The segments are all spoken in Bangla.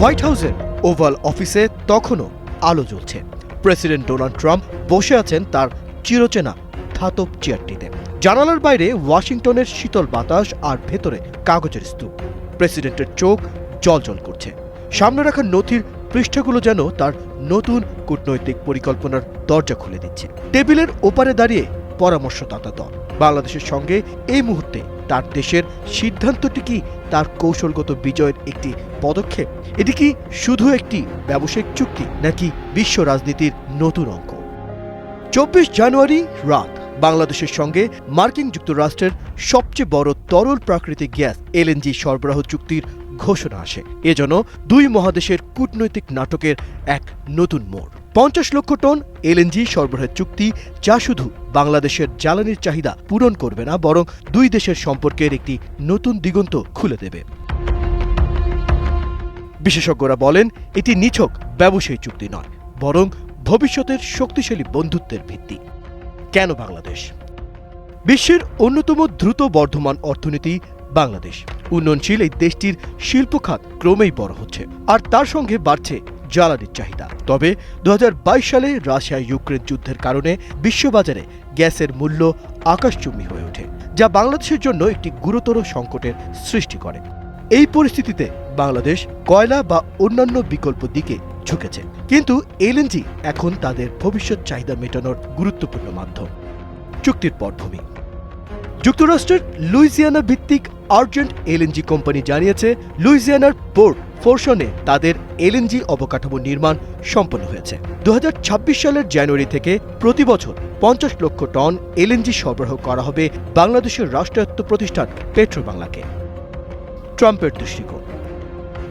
হোয়াইট হাউসের ওভাল অফিসে তখনও আলো জ্বলছে। প্রেসিডেন্ট ডোনাল্ড ট্রাম্প বসে আছেন তার চিরচেনা ধাতব চেয়ারটিতে। জানালার বাইরে ওয়াশিংটনের শীতল বাতাস আর ভেতরে কাগজের স্তূপ। প্রেসিডেন্টের চোখ জলজল করছে। সামনে রাখা নথির পৃষ্ঠাগুলো যেন তার নতুন কূটনৈতিক পরিকল্পনার দরজা খুলে দিচ্ছে। টেবিলের ওপারে দাঁড়িয়ে পরামর্শদাতা দল। বাংলাদেশের সঙ্গে এই মুহূর্তে তার দেশের সিদ্ধান্তটি কি তার কৌশলগত বিজয়ের একটি পদক্ষেপ? এটি কি শুধু একটি ব্যবসায়িক চুক্তি নাকি বিশ্ব রাজনীতির নতুন অঙ্ক চব্বিশ জানুয়ারি রাত, বাংলাদেশের সঙ্গে মার্কিন যুক্তরাষ্ট্রের সবচেয়ে বড় তরল প্রাকৃতিক গ্যাস এলএনজি সরবরাহ চুক্তির ঘোষণা আসে। এজন্য দুই মহাদেশের কূটনৈতিক নাটকের এক নতুন মোড়। পঞ্চাশ লক্ষ টন এলএনজি সরবরাহের চুক্তি যা শুধু বাংলাদেশের জ্বালানির চাহিদা পূরণ করবে না, বরং দুই দেশের সম্পর্কের একটি নতুন দিগন্ত খুলে দেবে। বিশেষজ্ঞরা বলেন, এটি নিছক ব্যবসায়ী চুক্তি নয়, বরং ভবিষ্যতের শক্তিশালী বন্ধুত্বের ভিত্তি। কেন বাংলাদেশ? বিশ্বের অন্যতম দ্রুত বর্ধমান অর্থনীতি বাংলাদেশ। উন্নয়নশীল এই দেশটির শিল্প খাত ক্রমেই বড় হচ্ছে, আর তার সঙ্গে বাড়ছে জ্বালানির চাহিদা। তবে দু হাজার বাইশ সালে রাশিয়া ইউক্রেন যুদ্ধের কারণে বিশ্ববাজারে গ্যাসের মূল্য আকাশচুম্বী হয়ে ওঠে, যা বাংলাদেশের জন্য একটি গুরুতর সংকটের সৃষ্টি করে। এই পরিস্থিতিতে বাংলাদেশ কয়লা বা অন্যান্য বিকল্প দিকে ঝুঁকেছে। কিন্তু এলএনজি এখন তাদের ভবিষ্যৎ চাহিদা মেটানোর গুরুত্বপূর্ণ মাধ্যম। চুক্তির পটভূমি। যুক্তরাষ্ট্রের লুইজিয়ানা ভিত্তিক আর্জেন্ট এলএনজি কোম্পানি জানিয়েছে, লুইজিয়ানার পোর্ট ফোরশনে তাদের এলএনজি অবকাঠামো নির্মাণ সম্পন্ন হয়েছে। দু হাজার ছাব্বিশ সালের জানুয়ারি থেকে প্রতি বছর পঞ্চাশ লক্ষ টন এলএনজি সরবরাহ করা হবে বাংলাদেশের রাষ্ট্রায়ত্ত প্রতিষ্ঠান পেট্রোবাংলাকে। ট্রাম্পের দৃষ্টিকোণ।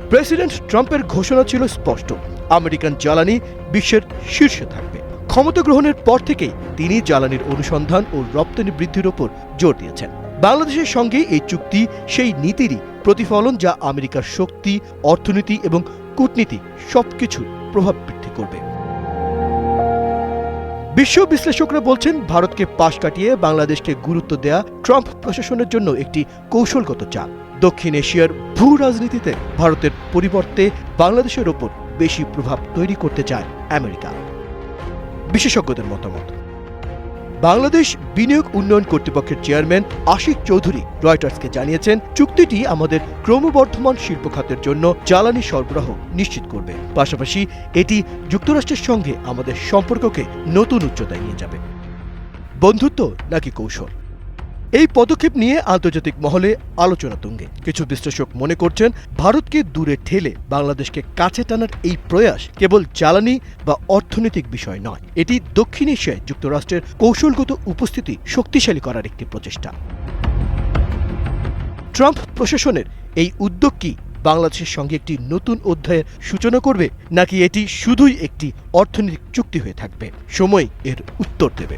প্রেসিডেন্ট ট্রাম্পের ঘোষণা ছিল স্পষ্ট। আমেরিকান জ্বালানি বিশ্বের শীর্ষে থাকবে। ক্ষমতা গ্রহণের পর থেকেই তিনি জ্বালানির অনুসন্ধান ও রপ্তানি বৃদ্ধির ওপর জোর দিয়েছেন। বাংলাদেশের সঙ্গে এই চুক্তি, সেই নীতিরই প্রতিফলন যা আমেরিকার শক্তি, অর্থনীতি এবং কূটনীতি সবকিছুর প্রভাব বৃদ্ধি করবে। বিশ্ব বিশ্লেষকরা বলছেন, ভারতকে পাশ কাটিয়ে বাংলাদেশকে গুরুত্ব দেয়া ট্রাম্প প্রশাসনের জন্য একটি কৌশলগত চাপ। দক্ষিণ এশিয়ার ভূ রাজনীতিতে ভারতের পরিবর্তে বাংলাদেশের ওপর বেশি প্রভাব তৈরি করতে চায় আমেরিকা। বিশেষজ্ঞদের মতামত। বাংলাদেশ বিনিয়োগ উন্নয়ন কর্তৃপক্ষের চেয়ারম্যান আশিক চৌধুরী রয়টার্সকে জানিয়েছেন, চুক্তিটি আমাদের ক্রমবর্ধমান শিল্প খাতের জন্য জ্বালানি সরবরাহ নিশ্চিত করবে। পাশাপাশি এটি যুক্তরাষ্ট্রের সঙ্গে আমাদের সম্পর্ককে নতুন উচ্চতায় নিয়ে যাবে। বন্ধুত্ব নাকি কৌশল? এই পদক্ষেপ নিয়ে আন্তর্জাতিক মহলে আলোচনা তুঙ্গে। কিছু বিশ্লেষক মনে করছেন, ভারতকে দূরে ঠেলে বাংলাদেশকে কাছে টানার এই প্রয়াস কেবল জ্বালানি বা অর্থনৈতিক বিষয় নয়, এটি দক্ষিণ এশিয়ায় যুক্তরাষ্ট্রের কৌশলগত উপস্থিতি শক্তিশালী করার একটি প্রচেষ্টা। ট্রাম্প প্রশাসনের এই উদ্যোগ কি বাংলাদেশের সঙ্গে একটি নতুন অধ্যায়ের সূচনা করবে, নাকি এটি শুধুই একটি অর্থনৈতিক চুক্তি হয়ে থাকবে? সময় এর উত্তর দেবে।